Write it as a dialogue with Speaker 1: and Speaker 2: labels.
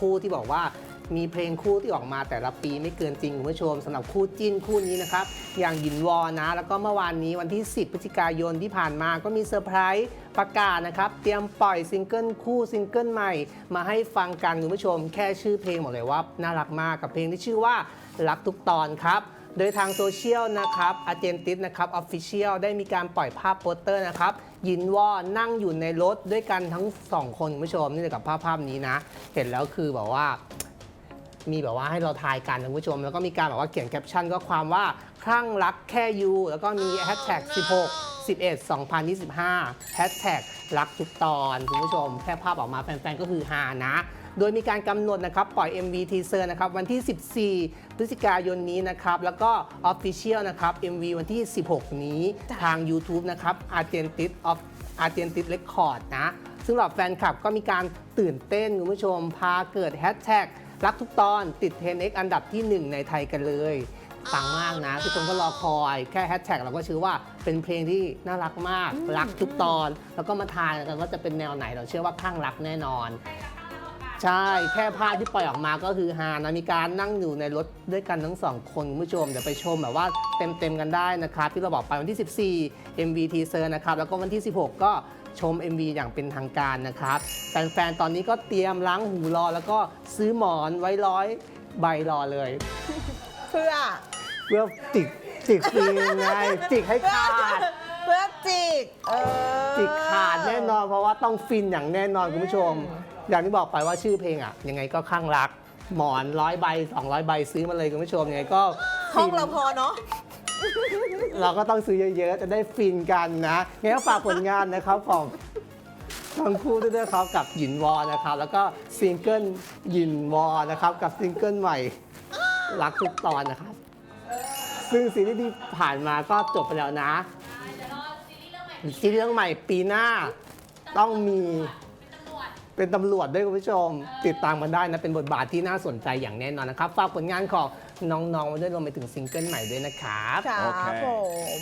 Speaker 1: คู่ที่บอกว่ามีเพลงคู่ที่ออกมาแต่ละปีไม่เกินจริงคุณผู้ชมสำหรับคู่จิ้นคู่นี้นะครับ อย่างหยินวอนะ แล้วก็เมื่อวานนี้วันที่ 10พฤศจิกายนที่ผ่านมาก็มีเซอร์ไพรส์ประกาศนะครับ เตรียมปล่อยซิงเกิลคู่ซิงเกิลใหม่ มาให้ฟังกันคุณผู้ชม แค่ชื่อเพลงบอกเลยว่าน่ารักมากกับเพลงที่ชื่อว่ารักทุกตอนครับ โดยทางโซเชียลนะครับอาเจนติสนะครับออฟฟิเชียลได้มีการปล่อยภาพโปสเตอร์นะครับยินว่านั่งอยู่ในรถด้วยกันทั้งสองคนคุณผู้ชมนี่เลยกับภาพภาพนี้นะเห็นแล้วคือแบบว่า มีแบบว่าให้เราทายกันคุณผู้ชม แล้วก็มีการแบบว่าเขียนแคปชั่นก็ความว่าคลั่งรักแค่ยูแล้วก็มีแฮชแท็ก16 11 2025แฮชแท็กรักทุกตอน คุณผู้ชม แค่ภาพออกมาแฟนๆ ก็คือฮานะ โดยมีการกำหนดนะครับปล่อย MV teaser นะครับวันที่ 14 พฤศจิกายนนี้นะครับแล้วก็ Official นะครับ MV วันที่ 16 นี้ทาง YouTube นะครับ Argentis of Argentis Record นะซึ่งเหล่าแฟนคลับก็มีการตื่นเต้นคุณผู้ชมพาเกิดแฮชแท็กรักทุกตอนติดเทรนด์ X อันดับที่ 1 ในไทยกันเลยปังมากนะทุกคนก็รอคอยแค่แฮชแท็กเราก็เชื่อว่าเป็นเพลงที่น่ารักมาก รักทุกตอน แล้วก็มาทายกันว่าจะเป็นแนวไหนเราเชื่อว่าข้างรักแน่นอน ใช่แค่ภาพที่ปล่อยออกมาก็คือฮานะมีการนั่งอยู่ในรถด้วยกันทั้งสองคนคุณผู้ชมเดี๋ยวไปชมแบบว่าเต็มๆกันได้นะครับที่เราบอกไปวันที่ 14 MV teaser นะครับแล้วก็วันที่ 16 ก็ชม MV อย่างเป็นทางการนะครับแฟนๆตอนนี้ก็เตรียมล้างหูรอ แล้วก็ซื้อหมอนไว้ร้อยใบรอเลย
Speaker 2: เพื่อ
Speaker 1: เพื่อจิกจิกฟิลไงจิกให้ขาด
Speaker 2: เพื่อ จิกเออ
Speaker 1: จิกขาดแน่นอนเพราะว่าต้องฟินอย่างแน่นอนคุณผู้ชม อย่างที่บอกไปว่าชื่อเพลงอะ ยังไงก็ข้างรัก หมอนร้อยใบ200ใบซื้อมาเลยคุณผู้ชมยังไงก็
Speaker 2: ห้อง
Speaker 1: ฟิน
Speaker 2: เราพอเนาะ
Speaker 1: เราก็ต้องซื้อเยอะๆ จะได้ฟินกันนะงั้นก็ฝากผลงานนะครับของทั้งคู่ด้วยนะครับกับหยินวอนะครับ แล้วก็ซิงเกิลหยินวอนะครับกับซิงเกิลใหม่รักทุกตอนนะครับ ซึ่งซีรีส์ที่ผ่านมาก็จบไปแล้วนะ
Speaker 3: เดี๋ยวรอ ซีรีส์เรื่องใหม่
Speaker 1: ซีรีส์เรื่องใหม่ปีหน้าต้องมี
Speaker 3: เป็นตำรวจ
Speaker 1: เป็นตำรวจด้วยคุณผู้ชม ติดตามกันได้นะ เป็นบทบาทที่น่าสนใจอย่างแน่นอนนะครับ ฝากผลงานของน้องๆไว้ด้วยรวมไปถึงซิงเกิลใหม่ด้วยนะครับ
Speaker 2: ครับ
Speaker 4: โอเค
Speaker 2: ผม